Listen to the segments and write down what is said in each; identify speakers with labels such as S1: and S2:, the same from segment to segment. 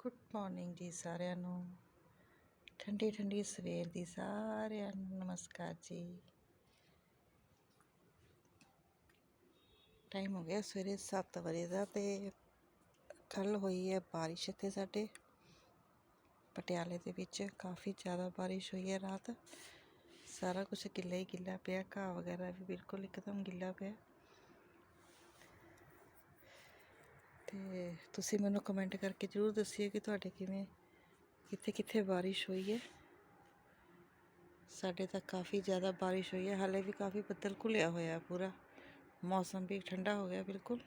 S1: Good morning ਜੀ ਸਾਰਿਆਂ ਨੂੰ। ਠੰਡੀ ਠੰਡੀ ਸਵੇਰ ਦੀ ਸਾਰਿਆਂ ਨੂੰ ਨਮਸਕਾਰ ਜੀ। ਟਾਈਮ ਹੋ ਗਿਆ ਸਵੇਰੇ 7 ਵਜੇ ਦਾ ਤੇ ਕੱਲ ਹੋਈ ਹੈ ਬਾਰਿਸ਼ ਇੱਥੇ ਸਾਡੇ। ਪਟਿਆਲੇ ਦੇ ਵਿੱਚ ਕਾਫੀ ਜ਼ਿਆਦਾ ਬਾਰਿਸ਼ ਹੋਈ ਹੈ ਰਾਤ। ਸਾਰਾ ਕੁਝ ਗਿੱਲਾ ਹੀ ਗਿੱਲਾ ਪਿਆ, ਘਾਹ ਵਗੈਰਾ ਵੀ ਬਿਲਕੁਲ ਇੱਕਦਮ ਗਿੱਲਾ ਪਿਆ। ਤੇ ਤੁਸੀਂ ਮੈਨੂੰ ਕਮੈਂਟ ਕਰਕੇ ਜ਼ਰੂਰ ਦੱਸਿਓ ਕਿ ਤੁਹਾਡੇ ਕਿਵੇਂ, ਕਿੱਥੇ ਕਿੱਥੇ ਬਾਰਿਸ਼ ਹੋਈ ਹੈ। ਸਾਡੇ ਤਾਂ ਕਾਫੀ ਜ਼ਿਆਦਾ ਬਾਰਿਸ਼ ਹੋਈ ਹੈ, ਹਾਲੇ ਵੀ ਕਾਫੀ ਬੱਦਲ ਘੁਲਿਆ ਹੋਇਆ ਪੂਰਾ। ਮੌਸਮ ਵੀ ਠੰਡਾ ਹੋ ਗਿਆ ਬਿਲਕੁਲ।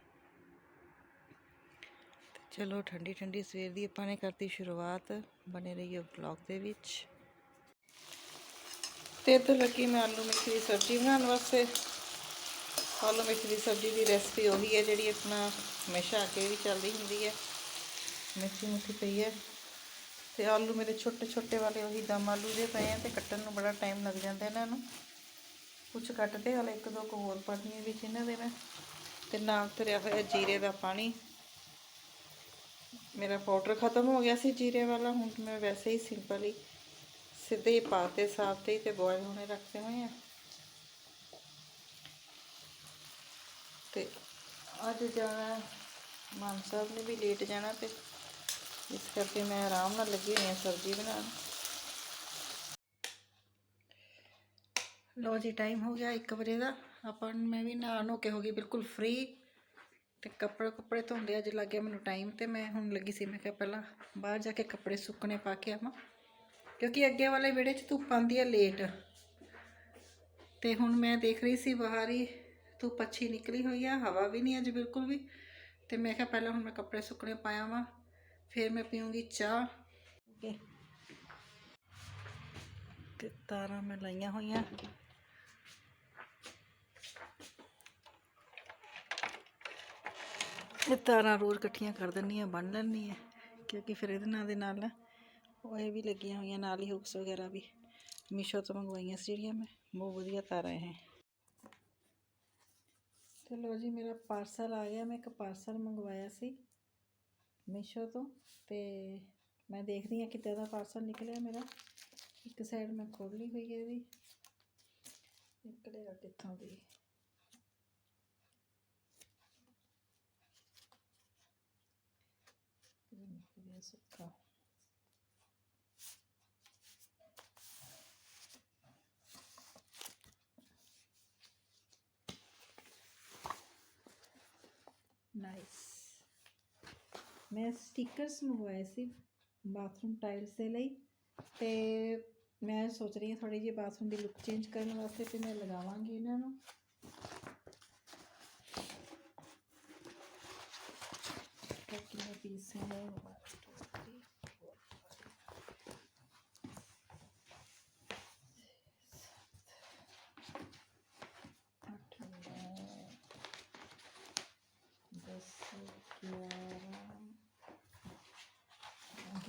S1: ਤੇ ਚਲੋ ਠੰਡੀ ਠੰਡੀ ਸਵੇਰ ਦੀ ਆਪਾਂ ਨੇ ਕਰਤੀ ਸ਼ੁਰੂਆਤ ਬਨੇ ਰਹੀਓ ਵਲੌਗ ਦੇ ਵਿੱਚ। ਤੇ ਇੱਧਰ ਲੱਗੀ ਮੈਂ ਆਲੂ ਮੇਥੀ ਦੀ ਸਬਜ਼ੀ ਬਣਾਉਣ ਵਾਸਤੇ। ਆਲੂ ਮੇਥੀ ਦੀ ਸਬਜ਼ੀ ਦੀ ਰੈਸਪੀ ਉਹੀ ਹੈ ਜਿਹੜੀ ਆਪਣਾ ਹਮੇਸ਼ਾ ਅੱਗੇ ਵੀ ਚੱਲਦੀ ਹੁੰਦੀ ਹੈ। ਮੇਥੀ ਮੁੱਠੀ ਪਈ ਹੈ ਤੇ ਆਲੂ ਮੇਰੇ ਛੋਟੇ ਛੋਟੇ ਵਾਲੇ ਉਹੀ ਦਮ ਆਲੂ ਦੇ ਪਏ ਆ ਤੇ ਕੱਟਣ ਨੂੰ ਬੜਾ ਟਾਈਮ ਲੱਗ ਜਾਂਦਾ ਇਹਨਾਂ ਨੂੰ। ਕੁਝ ਕੱਟਦੇ ਹਲੇ ਇੱਕ ਦੋ ਕੁ ਹੋਰ ਪੜਨੀ ਵਿੱਚ ਇਹਨਾਂ ਦੇ ਮੈਂ। ਤੇ ਨਾਲ ਧਰਿਆ ਹੋਇਆ ਜੀਰੇ ਦਾ ਪਾਣੀ। ਮੇਰਾ ਪਾਊਡਰ ਖਤਮ ਹੋ ਗਿਆ ਸੀ ਜੀਰੇ ਵਾਲਾ, ਹੁਣ ਮੈਂ ਵੈਸੇ ਹੀ ਸਿੰਪਲ ਹੀ ਸਿੱਧੇ ਹੀ ਪਾਤੇ ਸਾਫ਼ ਤੇ ਹੀ ਤੇ ਬੋਇਲ ਹੋਣੇ ਰੱਖਦੇ ਹੋਏ ਆ। ਤੇ ਅੱਜ ਜਾਣਾ ਮਾਨ ਸਾਹਿਬ ਨੇ ਵੀ ਲੇਟ ਜਾਣਾ ਤੇ ਇਸ ਕਰਕੇ ਮੈਂ ਆਰਾਮ ਨਾਲ ਲੱਗੀ ਹੋਈ ਹਾਂ ਸਬਜ਼ੀ ਬਣਾਉਣ। ਲੋ ਜੀ ਟਾਈਮ ਹੋ ਗਿਆ 1 ਵਜੇ ਦਾ। ਆਪਾਂ ਮੈਂ ਵੀ ਨਹਾ ਨੋ ਕੇ ਹੋ ਗਈ, ਬਿਲਕੁਲ ਫ੍ਰੀ ਤੇ ਕੱਪੜੇ ਕੱਪੜੇ ਧੋਂਦੇ ਅੱਜ ਲੱਗ ਗਿਆ ਮੈਨੂੰ ਟਾਈਮ ਤੇ। ਮੈਂ ਹੁਣ ਲੱਗੀ ਸੀ, ਮੈਂ ਕਿਹਾ ਪਹਿਲਾਂ ਬਾਹਰ ਜਾ ਕੇ ਕੱਪੜੇ ਸੁੱਕਣੇ ਪਾ ਕੇ ਆਵਾਂ। ਕਿਉਂਕਿ ਅੱਗੇ ਵਾਲੇ ਵਿਹੜੇ 'ਚ ਧੁੱਪ ਆਉਂਦੀ ਹੈ ਲੇਟ ਤੇ ਹੁਣ ਮੈਂ ਦੇਖ ਰਹੀ ਸੀ, ਬਾਹਰ ਹੀ ਧੁੱਪ ਅੱਛੀ ਨਿਕਲੀ ਹੋਈ ਆ, ਹਵਾ ਵੀ ਨਹੀਂ ਅੱਜ ਬਿਲਕੁਲ ਵੀ। ਤੇ ਮੈਂ ਕਿਹਾ ਪਹਿਲਾਂ ਹੁਣ ਮੈਂ ਕੱਪੜੇ ਸੁੱਕਣੇ ਪਾਇਆ ਵਾਂ ਫਿਰ ਮੈਂ ਪੀਉਂਗੀ ਚਾਹ। ਓਕੇ। ਤੇ ਤਾਰਾਂ ਮੈਂ ਲਾਈਆਂ ਹੋਈਆਂ। ਇਹ ਤਾਰਾਂ ਰੋਜ਼ ਇਕੱਠੀਆਂ ਕਰ ਦਿੰਨੀ ਆ ਬੰਨ ਲੈਣੀ ਆ ਕਿਉਂਕਿ ਫਿਰ ਇਹਦੇ ਨਾਲ ਦੇ ਨਾਲ ਉਹ ਇਹ ਵੀ ਲੱਗੀਆਂ ਹੋਈਆਂ, ਨਾਲ ਹੀ ਹੁਕਸ ਵਗੈਰਾ ਵੀ। ਮੀਸ਼ੋ ਤੋਂ ਮੰਗਵਾਈਆਂ ਸੀ ਜਿਹੜੀਆਂ ਮੈਂ, ਬਹੁਤ ਵਧੀਆ ਤਾਰਾਂ ਇਹ। ਚਲੋ ਜੀ, ਮੇਰਾ ਪਾਰਸਲ ਆ ਗਿਆ। ਮੈਂ ਇੱਕ ਪਾਰਸਲ ਮੰਗਵਾਇਆ ਸੀ ਮੀਸ਼ੋ ਤੋਂ ਤੇ ਮੈਂ ਦੇਖਦੀ ਹਾਂ ਕਿੱਦਾਂ ਦਾ ਪਾਰਸਲ ਨਿਕਲਿਆ ਮੇਰਾ। ਇੱਕ ਸਾਈਡ ਮੈਂ ਖੋਲੀ ਹੋਈ ਹੈ ਇਹਦੀ। ਨਿਕਲੇਗਾ ਕਿੱਥੋਂ ਦੀ? ਨਿਕਲਿਆ ਸੁੱਕਾ। ਨਾਈਸ ਮੈਂ ਸਟickers ਮੰਗਵਾਏ ਸੀ ਬਾਥਰੂਮ ਟਾਈਲਸ ਦੇ ਲਈ ਤੇ ਮੈਂ ਸੋਚ ਰਹੀ ਹਾਂ ਥੋੜੀ ਜਿਹੀ ਬਾਥਰੂਮ ਦੀ ਲੁੱਕ ਚੇਂਜ ਕਰਨ ਵਾਸਤੇ ਤੇ ਮੈਂ ਲਗਾਵਾਂਗੀ ਇਹਨਾਂ ਨੂੰ। ਕਿੰਨੇ ਪੀਸ ਨੇ।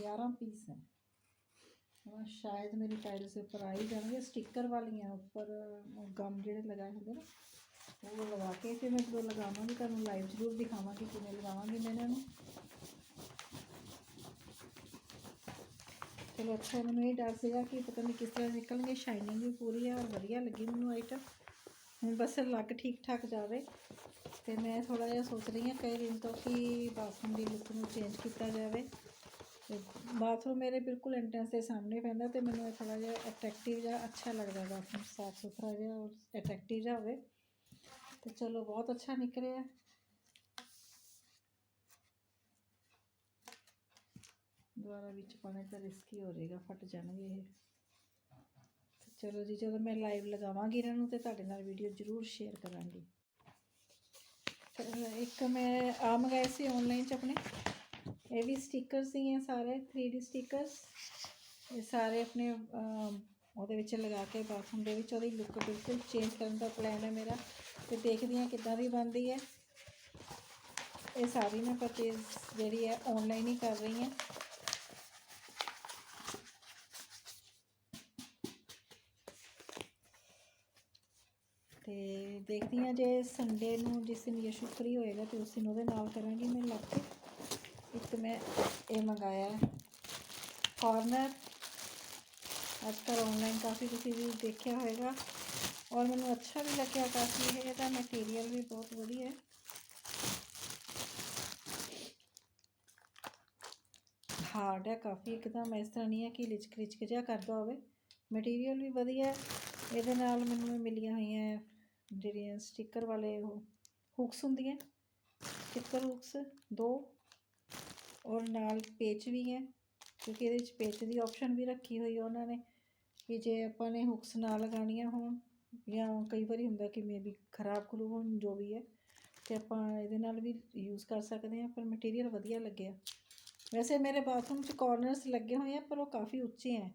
S1: ਗਿਆਰਾਂ ਪੀਸ ਹੈ और शायद मेरी टाइल्स ऊपर आ ਜਾਣਗੇ। जाएंगे ਵਾਲੀਆਂ ਉੱਪਰ ਗਮ ਜਿਹੜੇ ਲਗਾਏ ਹੁੰਦੇ ਨਾ, ਉਹ ਲਗਾ ਕੇ ਫਿਰ ਮੈਂ ਜਦੋਂ ਲਗਾਵਾਂਗੀ ਤੁਹਾਨੂੰ ਲਾਈਵ ਜ਼ਰੂਰ ਦਿਖਾਵਾਂਗੀ ਕਿਵੇਂ ਲਗਾਵਾਂਗੀ ਮੈਂ ਇਹਨਾਂ ਨੂੰ। ਚਲੋ ਅੱਛਾ, ਮੈਨੂੰ ਇਹ ਡਰ ਸੀਗਾ ਕਿ ਪਤਾ ਨਹੀਂ ਕਿਸ ਤਰ੍ਹਾਂ ਨਿਕਲਣਗੇ। ਸ਼ਾਈਨਿੰਗ ਵੀ ਪੂਰੀ ਹੈ ਔਰ ਵਧੀਆ ਲੱਗੀ ਮੈਨੂੰ ਆਈਟਮ ਹੁਣ ਬਸ ਲੱਗ ਠੀਕ ਠਾਕ ਜਾਵੇ ਤੇ ਮੈਂ ਥੋੜਾ ਜਿਹਾ ਸੋਚ ਰਹੀ ਹਾਂ ਕਈ ਦਿਨ ਤੋਂ ਕਿ ਬਾਥਰੂਮ ਦੀ ਲੁੱਕ ਨੂੰ ਚੇਂਜ ਕੀਤਾ ਜਾਵੇ। ਤੇ ਬਾਥਰੂਮ ਮੇਰੇ ਬਿਲਕੁਲ ਐਂਟਰੈਂਸ ਦੇ ਸਾਹਮਣੇ ਪੈਂਦਾ ਤੇ ਮੈਨੂੰ ਇਹ ਥੋੜਾ ਜਿਹਾ ਅਟਰੈਕਟਿਵ ਜਿਹਾ ਅੱਛਾ ਲੱਗਦਾ ਬਾਥਰੂਮ ਸਾਫ਼ ਸੁਥਰਾ ਜਿਹਾ ਔਰ ਅਟਰੈਕਟਿਵ ਜਿਹਾ ਹੋਵੇ। ਤੇ ਚਲੋ ਬਹੁਤ ਅੱਛਾ ਨਿਕਲਿਆ ਦੁਬਾਰਾ ਵਿੱਚ ਪਾਣੇ ਤਾਂ ਰਿਸਕੀ ਹੋ ਜਾਏਗਾ, ਫਟ ਜਾਣਗੇ ਇਹ। ਤੇ ਚਲੋ ਜੀ, ਜਦੋਂ ਮੈਂ ਲਾਈਵ ਲਗਾਵਾਂਗੀ ਇਹਨਾਂ ਨੂੰ ਤੇ ਤੁਹਾਡੇ ਨਾਲ ਵੀਡੀਓ ਜ਼ਰੂਰ ਸ਼ੇਅਰ ਕਰਾਂਗੀ। ਫਿਰ ਇੱਕ ਮੈਂ ਆ ਮੰਗਾਏ ਸੀ ਆਨਲਾਈਨ ਚ ਆਪਣੇ। ਇਹ ਵੀ ਸਟickers ਹੀ ਹੈ ਸਾਰੇ 3D ਸਟickers ਇਹ ਸਾਰੇ ਆਪਣੇ ਉਹਦੇ ਵਿੱਚ ਲਗਾ ਕੇ ਬਾਥਰੂਮ ਦੇ ਵਿੱਚ ਉਹਦੀ ਲੁੱਕ ਬਿਲਕੁਲ ਚੇਂਜ ਕਰਨ ਦਾ ਪਲਾਨ ਹੈ ਮੇਰਾ। ਤੇ ਦੇਖਦੀ ਹਾਂ ਕਿੱਦਾਂ ਦੀ ਬਣਦੀ ਹੈ। ਇਹ ਸਾਰੀ ਮੈਂ ਪਰਚੇਜ਼ ਜਿਹੜੀ ਹੈ ਆਨਲਾਈਨ ਹੀ ਕਰ ਰਹੀ ਹਾਂ। ਤੇ ਦੇਖਦੀ ਹਾਂ ਜੇ ਸੰਡੇ ਨੂੰ ਜਿਸ ਦਿਨ ਯਸ਼ੂ ਫ੍ਰੀ ਹੋਏਗਾ ਤੇ ਉਸ ਦਿਨ ਉਹਦੇ ਨਾਲ ਕਰਾਂਗੀ ਮੈਂ ਲੱਗ ਕੇ। ਇੱਕ ਮੈਂ ਇਹ ਮੰਗਾਇਆ ਹੈ। ਕਾਰਨਰ ਅੱਜ ਕੱਲ੍ਹ ਆਨਲਾਈਨ ਕਾਫੀ ਤੁਸੀਂ ਵੀ ਦੇਖਿਆ ਹੋਵੇਗਾ ਔਰ ਮੈਨੂੰ ਅੱਛਾ ਵੀ ਲੱਗਿਆ ਕਾਫੀ ਇਹ, ਇਹਦਾ ਮਟੀਰੀਅਲ ਵੀ ਬਹੁਤ ਵਧੀਆ ਹੈ। ਹਾਰਡ ਹੈ ਕਾਫੀ, ਇੱਕਦਮ ਇਸ ਤਰ੍ਹਾਂ ਨਹੀਂ ਹੈ ਕਿ ਲਿਚਕ ਲਿਚਕ ਜਿਹਾ ਕਰਦਾ ਹੋਵੇ। ਮਟੀਰੀਅਲ ਵੀ ਵਧੀਆ ਇਹਦੇ ਨਾਲ ਮੈਨੂੰ ਮਿਲੀਆਂ ਹੋਈਆਂ ਜਿਹੜੀਆਂ ਸਟicker ਵਾਲੇ ਉਹ ਹੁਕਸ ਹੁੰਦੀਆਂ। ਸਟicker ਹੁਕਸ ਦੋ ਔਰ ਨਾਲ ਪੇਚ ਵੀ ਹੈ, ਕਿਉਂਕਿ ਇਹਦੇ ਵਿੱਚ ਪੇਚ ਦੀ ਆਪਸ਼ਨ ਵੀ ਰੱਖੀ ਹੋਈ ਹੈ ਉਹਨਾਂ ਨੇ ਕਿ ਜੇ ਆਪਾਂ ਨੇ ਹੁਕਸ ਨਾ ਲਗਾਉਣੀਆਂ ਹੋਣ, ਜਾਂ ਕਈ ਵਾਰੀ ਹੁੰਦਾ ਕਿ ਮੇਬੀ ਖਰਾਬ ਖਰੂ ਹੋਣ, ਜੋ ਵੀ ਹੈ, ਤੇ ਆਪਾਂ ਇਹਦੇ ਨਾਲ ਵੀ ਯੂਜ਼ ਕਰ ਸਕਦੇ ਹਾਂ, ਪਰ ਮਟੀਰੀਅਲ ਵਧੀਆ ਲੱਗਿਆ। ਵੈਸੇ ਮੇਰੇ ਬਾਥਰੂਮ 'ਚ ਕਾਰਨਰਸ ਲੱਗੇ ਹੋਏ ਆ, ਪਰ ਉਹ ਕਾਫੀ ਉੱਚੇ ਹੈ।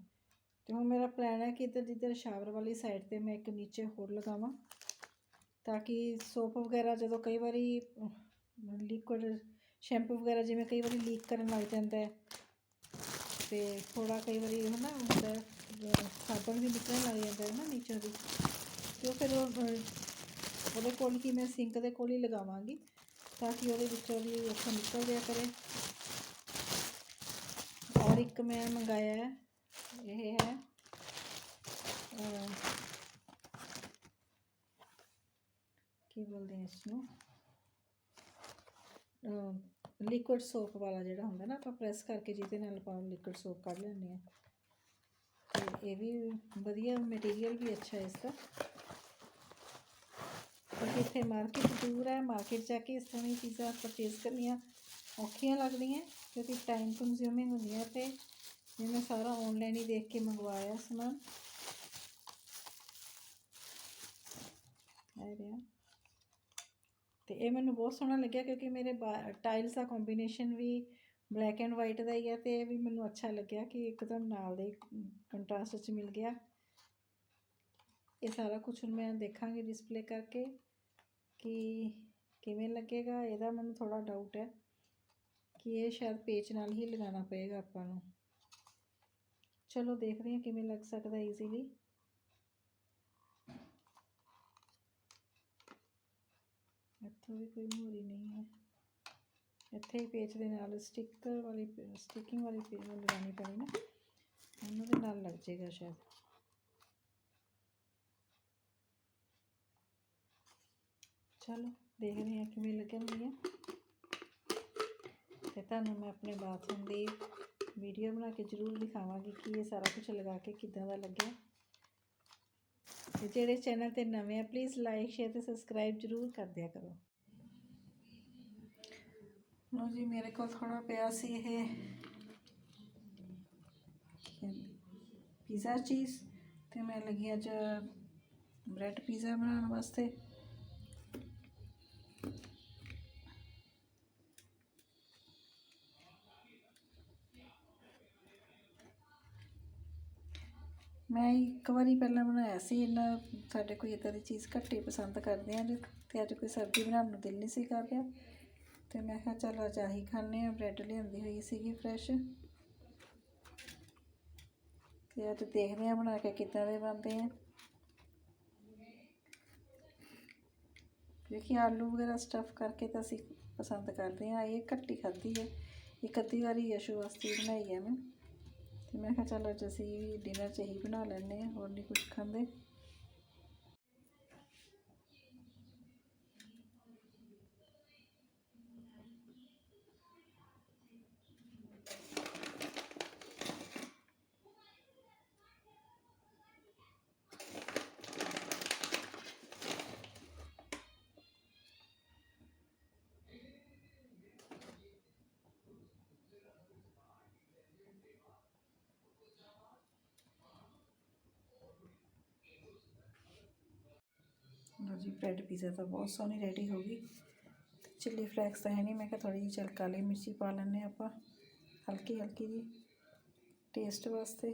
S1: ਤੇ ਹੁਣ ਮੇਰਾ ਪਲਾਨ ਹੈ ਕਿ ਇੱਧਰ ਜਿੱਧਰ ਸ਼ਾਵਰ ਵਾਲੀ ਸਾਈਡ ਤੇ ਮੈਂ ਇੱਕ ਨੀਚੇ ਹੋਰ ਲਗਾਵਾਂ, ਤਾਂ ਕਿ ਸੋਪ ਵਗੈਰਾ ਜਦੋਂ ਕਈ ਵਾਰੀ ਲਿਕੁਇਡ ਸ਼ੈਂਪੂ ਵਗੈਰਾ ਜਿਵੇਂ ਕਈ ਵਾਰੀ ਲੀਕ ਕਰਨ ਲੱਗ ਜਾਂਦਾ ਹੈ। ਤੇ ਥੋੜਾ ਕਈ ਵਾਰੀ ਹੈ ਨਾ ਹੁੰਦਾ ਸਾਬਣ ਵੀ ਨਿਕਲਣ ਲੱਗ ਜਾਂਦਾ ਹੈ ਨਾ ਨੀਚੋਂ ਦੀ। ਤੇ ਉਹ ਫਿਰ ਉਹਦੇ ਕੋਲ ਕੀ ਮੈਂ ਸਿੰਕ ਦੇ ਕੋਲ ਹੀ ਲਗਾਵਾਂਗੀ ਤਾਂ ਕਿ ਉਹਦੇ ਵਿੱਚੋਂ ਵੀ ਉੱਥੋਂ ਨਿਕਲ ਜਾਇਆ ਕਰੇ। ਔਰ ਇੱਕ ਮੈਂ ਮੰਗਾਇਆ ਹੈ, ਇਹ ਹੈ ਕੀ ਬੋਲਦੇ ਆ ਇਸ ਨੂੰ ਲਿਕੁਇਡ ਸੋਪ ਵਾਲਾ ਜਿਹੜਾ ਹੁੰਦਾ ਨਾ, ਆਪਾਂ ਪ੍ਰੈਸ ਕਰਕੇ ਜਿਹਦੇ ਨਾਲ ਆਪਾਂ ਲਿਕੁਇਡ ਸੋਪ ਕੱਢ ਲੈਂਦੇ ਆ ਤੇ ਇਹ ਵੀ ਵਧੀਆ ਮਟੀਰੀਅਲ ਵੀ ਅੱਛਾ ਹੈ ਇਸ ਦਾ ਕਿਉਂਕਿ ਇੱਥੇ ਮਾਰਕੀਟ ਦੂਰ ਹੈ ਮਾਰਕੀਟ ਜਾ ਕੇ ਇਸ ਤਰ੍ਹਾਂ ਦੀਆਂ ਚੀਜ਼ਾਂ ਪਰਚੇਸ ਕਰਨੀਆਂ ਔਖੀਆਂ ਲੱਗਦੀਆਂ, ਕਿਉਂਕਿ ਟਾਈਮ ਕੰਜ਼ਿਊਮਿੰਗ ਹੁੰਦੀਆਂ ਤੇ ਜੇ ਮੈਂ ਸਾਰਾ ਆਨਲਾਈਨ ਹੀ ਦੇਖ ਕੇ ਮੰਗਵਾਇਆ ਸਮਾਨ। ਆ ਰਿਹਾ। ਤੇ ਇਹ ਮੈਨੂੰ ਬਹੁਤ ਸੋਹਣਾ ਲੱਗਿਆ ਕਿਉਂਕਿ ਮੇਰੇ ਟਾਈਲਸ ਦਾ ਕੰਬੀਨੇਸ਼ਨ ਵੀ ਬਲੈਕ ਐਂਡ ਵਾਈਟ ਦਾ ਹੀ ਹੈ ਤੇ ਇਹ ਵੀ ਮੈਨੂੰ ਅੱਛਾ ਲੱਗਿਆ ਕਿ ਇੱਕਦਮ ਨਾਲ ਦੇ ਕੰਟਰਾਸਟ ਚ ਮਿਲ ਗਿਆ। ਇਹ ਸਾਰਾ ਕੁਝ ਹੁਣ ਮੈਂ ਦੇਖਾਂਗੀ ਡਿਸਪਲੇ ਕਰਕੇ ਕਿ ਕਿਵੇਂ ਲੱਗੇਗਾ, ਇਹਦਾ ਮੈਨੂੰ ਥੋੜਾ ਡਾਊਟ ਹੈ ਕਿ ਇਹ ਸ਼ਾਇਦ ਪੇਚ ਨਾਲ ਹੀ ਲਗਾਉਣਾ ਪਏਗਾ ਆਪਾਂ ਨੂੰ। ਚਲੋ ਦੇਖਦੇ ਹਾਂ ਕਿਵੇਂ ਲੱਗ ਸਕਦਾ ਈਜ਼ੀਲੀ ਇੱਥੋਂ ਵੀ ਕੋਈ ਮੋਰੀ ਨਹੀਂ ਹੈ। ਇੱਥੇ ਹੀ ਪੇਚ ਦੇ ਨਾਲ ਸਟicker ਵਾਲੀ ਸਟਿਕਿੰਗ ਵਾਲੀ ਪੇਚ ਲਗਾਉਣੀ ਪੈਣੀ ਨਾ। ਉਹਨਾਂ ਦੇ ਨਾਲ ਲੱਗ ਜਾਏਗਾ ਸ਼ਾਇਦ। ਚਲੋ, ਦੇਖਦੇ ਹਾਂ ਕਿਵੇਂ ਲੱਗਣਗੀਆਂ। ਤੇ ਤੁਹਾਨੂੰ ਮੈਂ ਆਪਣੇ ਬਾਥਰੂਮ ਦੀ ਵੀਡੀਓ ਬਣਾ ਕੇ ਜ਼ਰੂਰ ਦਿਖਾਵਾਂਗੀ ਕਿ ਇਹ ਸਾਰਾ ਕੁਝ ਲਗਾ ਕੇ ਕਿੱਦਾਂ ਦਾ ਲੱਗਿਆ। ਤੇ ਜਿਹੜੇ ਚੈਨਲ ਤੇ ਨਵੇਂ ਆ ਪਲੀਜ਼ ਲਾਈਕ ਸ਼ੇਅਰ ਤੇ ਸਬਸਕ੍ਰਾਈਬ ਜ਼ਰੂਰ ਕਰ ਦਿਆ ਕਰੋ। ਲੋ ਜੀ, ਮੇਰੇ ਕੋਲ ਥੋੜਾ ਪਿਆ ਸੀ ਇਹ ਪੀਜ਼ਾ ਚੀਜ਼ ਤੇ ਮੈਂ ਲੱਗੀ ਅੱਜ ਬ੍ਰੈਡ ਪੀਜ਼ਾ ਬਣਾਉਣ ਵਾਸਤੇ। ਮੈਂ ਇੱਕ ਵਾਰੀ ਪਹਿਲਾਂ ਬਣਾਇਆ ਸੀ ਇਹਨਾਂ ਸਾਡੇ ਕੋਈ ਇਦਾਂ ਦੀ ਚੀਜ਼ ਘੱਟ ਹੀ ਪਸੰਦ ਕਰਦੇ ਆ ਤੇ ਅੱਜ ਕੋਈ ਸਬਜ਼ੀ ਬਣਾਉਣ ਨੂੰ ਦਿਲ ਨਹੀਂ ਸੀ ਕਰ ਰਿਹਾ। ਤੇ ਮੈਂ ਕਿਹਾ ਚਲ ਅੱਜ ਆਹੀ ਖਾਂਦੇ ਆ ਬ੍ਰੈਡ ਲਿਆਂਦੀ ਹੋਈ ਸੀਗੀ ਫਰੈਸ਼ ਤੇ ਅੱਜ ਦੇਖਦੇ ਆ ਬਣਾ ਕੇ ਕਿੱਦਾਂ ਦੇ ਬਣਦੇ ਆ। ਦੇਖੀ ਆਲੂ ਵਗੈਰਾ ਸਟਫ ਕਰਕੇ ਤਾਂ ਅਸੀਂ ਪਸੰਦ ਕਰਦੇ ਆ ਇਹ ਘੱਟੀ ਖਾਧੀ ਹੈ। ਇੱਕ ਅੱਧੀ ਵਾਰੀ ਯਸ਼ੂ ਵਾਸਤੇ ਬਣਾਈ ਹੈ ਮੈਂ। ਤੇ ਮੈਂ ਕਿਹਾ ਚਲ ਅੱਜ ਅਸੀਂ ਡਿਨਰ 'ਚ ਹੀ ਬਣਾ ਲੈਂਦੇ ਆ ਹੋਰ ਨਹੀਂ ਕੁਝ ਖਾਂਦੇ। ਲਓ ਜੀ, ਬ੍ਰੈਡ ਪੀਜ਼ਾ ਤਾਂ ਬਹੁਤ ਸੋਹਣੀ ਰੈਡੀ ਹੋ ਗਈ। ਚਿੱਲੀ ਫਲੈਕਸ ਤਾਂ ਹੈ ਨਹੀਂ ਮੈਂ ਕਿਹਾ ਥੋੜੀ ਜਿਹੀ ਚਲ ਕਾਲੀ ਮਿਰਚੀ ਪਾ ਲੈਂਦੇ ਹਾਂ ਆਪਾਂ। ਹਲਕੀ ਹਲਕੀ ਜੀ ਟੇਸਟ ਵਾਸਤੇ।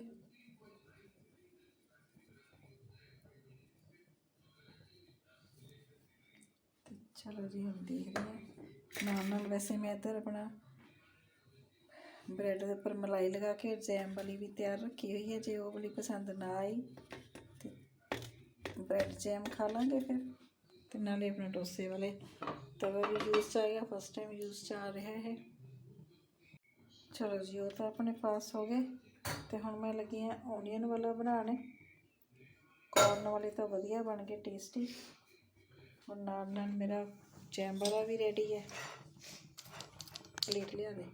S1: ਚਲੋ ਜੀ, ਹੁਣ ਦੇਖਦੇ ਹਾਂ। ਨਾਲ ਨਾਲ ਵੈਸੇ ਮੈਂ ਇੱਧਰ ਆਪਣਾ ਬ੍ਰੈਡ ਦੇ ਉੱਪਰ ਮਲਾਈ ਲਗਾ ਕੇ ਜੈਮ ਵਾਲੀ ਵੀ ਤਿਆਰ ਰੱਖੀ ਹੋਈ ਹੈ, ਜੇ ਉਹ ਵਾਲੀ ਪਸੰਦ ਨਾ ਆਈ। ਬ੍ਰੈਡ ਜੈਮ ਖਾ ਲਾਂਗੇ ਫਿਰ। ਤੇ ਨਾਲੇ ਆਪਣਾ ਡੋਸੇ ਵਾਲੇ ਤਵਾ ਵੀ ਯੂਜ਼ 'ਚ ਆਏਗਾ ਫਸਟ ਟਾਈਮ ਯੂਜ਼ 'ਚ ਆ ਰਿਹਾ ਹੈ ਚਲੋ ਜੀ, ਉਹ ਤਾਂ ਆਪਣੇ ਪਾਸ ਹੋ ਗਏ। ਤੇ ਹੁਣ ਮੈਂ ਲੱਗੀ ਆ ਓਨੀਅਨ ਵਾਲਾ ਬਣਾਉਣੇ। ਕੌਰਨ ਵਾਲੇ ਤਾਂ ਵਧੀਆ ਬਣ ਗਏ ਟੇਸਟੀ ਹੁਣ ਨਾਲ ਨਾਲ ਮੇਰਾ ਜੈਮ ਵਾਲਾ ਵੀ ਰੈਡੀ ਹੈ। ਪਲੇਟ ਲਿਆ ਦੇ।